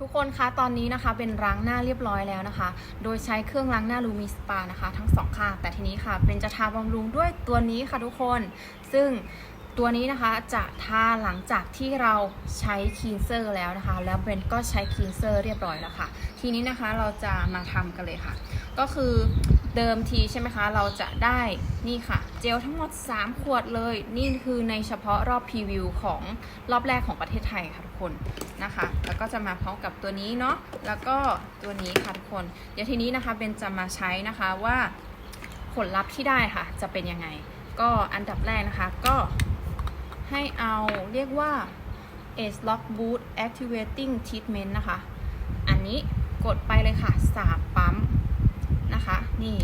ทุกคนคะตอนนี้นะคะเป็นล้างหน้าเรียบร้อยแล้วนะคะ โดยใช้เครื่องล้างหน้าลูมิสปานะคะ ทั้งสองข้างแต่ทีนี้ค่ะเป็นจะทาบำรุงด้วยตัวนี้ค่ะทุกคน ซึ่งตัวนี้นะคะจะทาหลังจากที่เราใช้คีนเซอร์แล้วนะคะ แล้วเบนก็ใช้คีนเซอร์เรียบร้อยแล้วค่ะ ทีนี้นะคะเราจะมาทำกันเลยค่ะ ก็คือ เดิมทีใช่ไหมคะ เราจะได้นี่ค่ะ เจลทั้งหมด 3 ขวดเลย นี่คือในเฉพาะรอบพรีวิวของรอบแรกของประเทศไทยค่ะทุกคนนะคะ แล้วก็จะมาพร้อมกับตัวนี้เนาะแล้วก็ตัวนี้ค่ะทุกคน เดี๋ยวทีนี้นะคะเบนจะมาใช้นะคะว่าผลลัพธ์ที่ได้ค่ะ จะเป็นยังไง ก็อันดับแรกนะคะก็ให้เอาเรียกว่า Age Lock Boot Activating Treatment นะคะ อันนี้กดไปเลยค่ะสาม นี่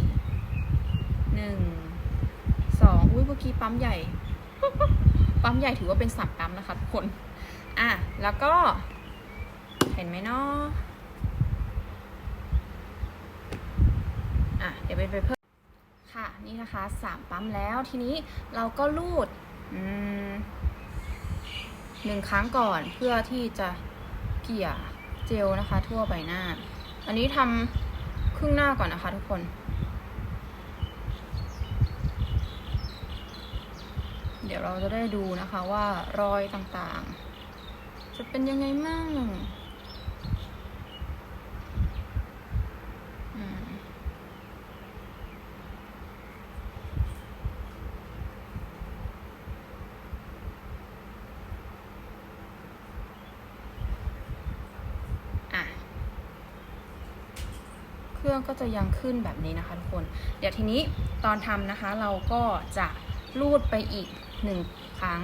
หนึ่งสองอุ้ยเมื่อกี้ปั๊มใหญ่ ปั๊มใหญ่ถือว่าเป็นสามปั๊มนะคะทุกคน อะ แล้วก็ เห็นไหมเนาะอะ เดี๋ยวไปไปเพิ่มค่ะ นี่นะคะสามปั๊มแล้วทีนี้เราก็รูดหนึ่งครั้งก่อนเพื่อที่จะเกลี่ยเจลนะคะ ทั่วใบหน้า อันนี้ทำครึ่งหน้าก่อนนะคะทุกคน เดี๋ยวเราจะได้ดูนะคะว่ารอยต่างๆ จะเป็นยังไงมั่งอืมอะเครื่องก็จะยังขึ้นแบบนี้นะคะทุกคน เดี๋ยวทีนี้ตอนทำนะคะเราก็จะ รูดไปอีกหนึ่งครั้ง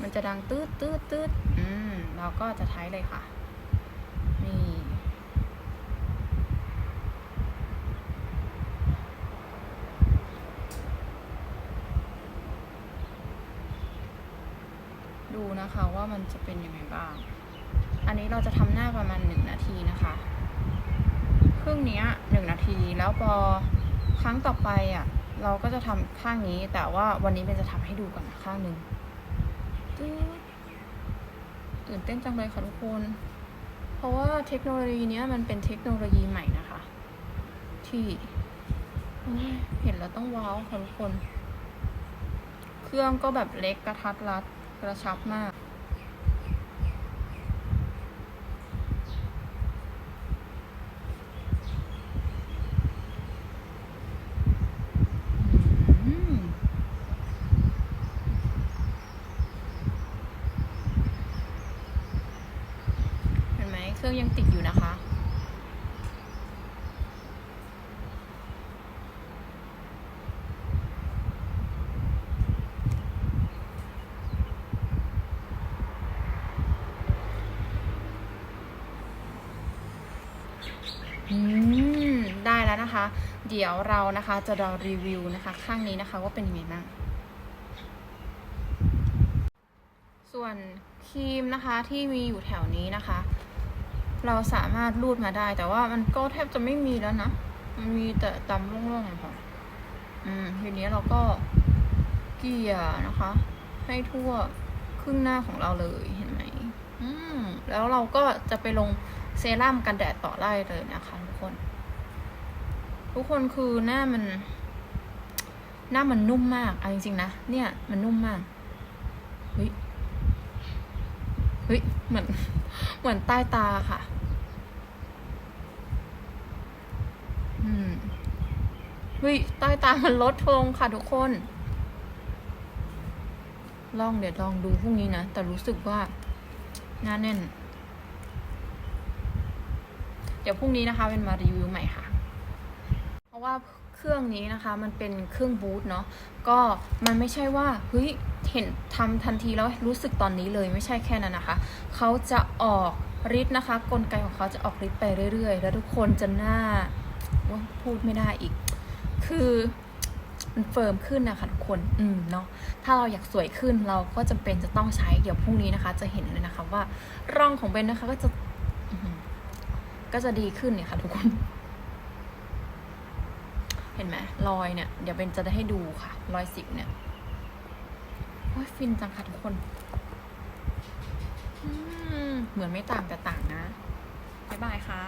มันจะดังตืดตืดตืดอืมเราก็จะใช้เลยค่ะ นี่ดูนะคะว่ามันจะเป็นยังไงบ้าง อันนี้เราจะทำหน้าประมาณหนึ่งนาทีนะคะ ครึ่งเนี้ยหนึ่งนาทีแล้วพอ ครั้งต่อไปอะ เราก็จะทำข้างนี้ แต่ว่าวันนี้เป็นจะทำให้ดูก่อนข้างหนึ่งตื่นเต้นจังเลยค่ะทุกคน เพราะว่าเทคโนโลยีเนี้ยมันเป็นเทคโนโลยีใหม่นะคะ ที่เห็นแล้วต้องว้าวค่ะทุกคน เครื่องก็แบบเล็กกระทัดรัดกระชับมาก อืมื่องยังติดอยู่นะคะ อืม ได้แล้วนะคะ เดี๋ยวเรานะคะจะรอรีวิวนะคะ ข้างนี้นะคะว่าเป็นยังไงบ้างส่วนครีมนะคะที่มีอยู่แถวนี้นะคะ เราสามารถรูดมาได้ แต่ว่ามันก็แทบจะไม่มีแล้วนะ มันมีแต่ตำร่องๆค่ะ อืม ทีนี้เราก็เกลี่ยนะคะ ให้ทั่วครึ่งหน้าของเราเลยเห็นไหม อืม แล้วเราก็จะไปลงเซรั่มกันแดดต่อได้เลยนะคะทุกคน ทุกคนคือหน้ามัน หน้ามันนุ่มมากเอาจริงๆนะ เนี่ย มันนุ่มมากเฮ้ย เฮ้ยเหมือนเหมือนใต้ตาค่ะ อืมเฮ้ยใต้ตามันลดลงค่ะทุกคน ลองเดี๋ยวลองดูพรุ่งนี้นะ แต่รู้สึกว่าหน้าแน่น เดี๋ยวพรุ่งนี้นะคะเป็นมารีวิวใหม่ค่ะ เพราะว่า เครื่องนี้นะคะมันเป็นเครื่องบูทเนาะก็มันไม่ใช่ว่าเฮ้ยเห็นทำทันทีแล้วรู้สึกตอนนี้เลยไม่ใช่แค่นั้นนะคะ เขาจะออกฤทธิ์นะคะ กลไกของเขาจะออกฤทธิ์ไปเรื่อยๆ แล้วทุกคนจะหน้าว่าพูดไม่ได้อีก คือมันเฟิร์มขึ้นนะคะทุกคน อืมเนาะ ถ้าเราอยากสวยขึ้นเราก็จำเป็นจะต้องใช้ เดี๋ยวพรุ่งนี้นะคะ จะเห็นเลยนะคะว่าร่องของเบนนะคะก็จะก็จะดีขึ้นเนี่ยค่ะทุกคน เห็นไหมรอยเนี่ย เดี๋ยวเป็นจะได้ให้ดูค่ะ รอยสิบเนี่ยโอ้ยฟินจังค่ะทุกคนเหมือนไม่ต่างแต่ต่างนะ บ๊ายบายค่ะ